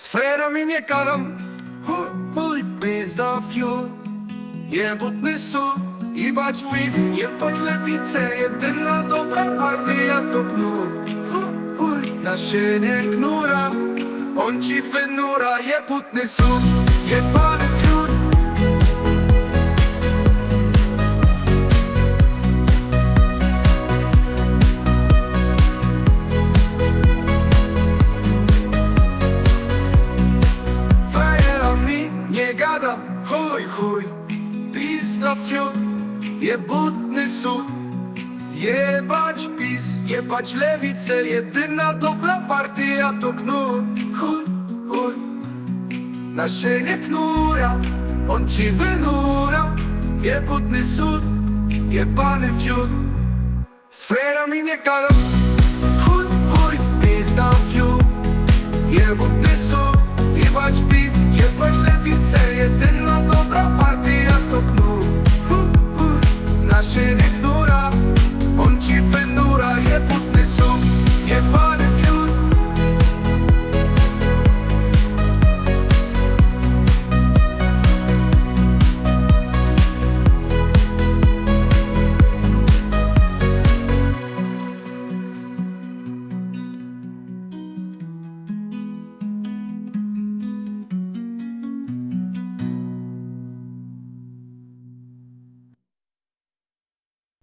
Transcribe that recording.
Z frerami nie gadam Chuj pizda fiu. Jebutny su i bać pis. Nie pod lewicę, jedyna dobra partia to knur Chuj, na się nie knura. On ci wynura, jebutny su. Jebany chuj, chuj PiS na fiut, jebutny sud. Jebać PiS, jebać lewicę Jedyna dobra partia to knur. Chuj, chuj szynie knura On ci wynura. Jebutny sud, jebany fiut Z frerami nie gadam und tief in nur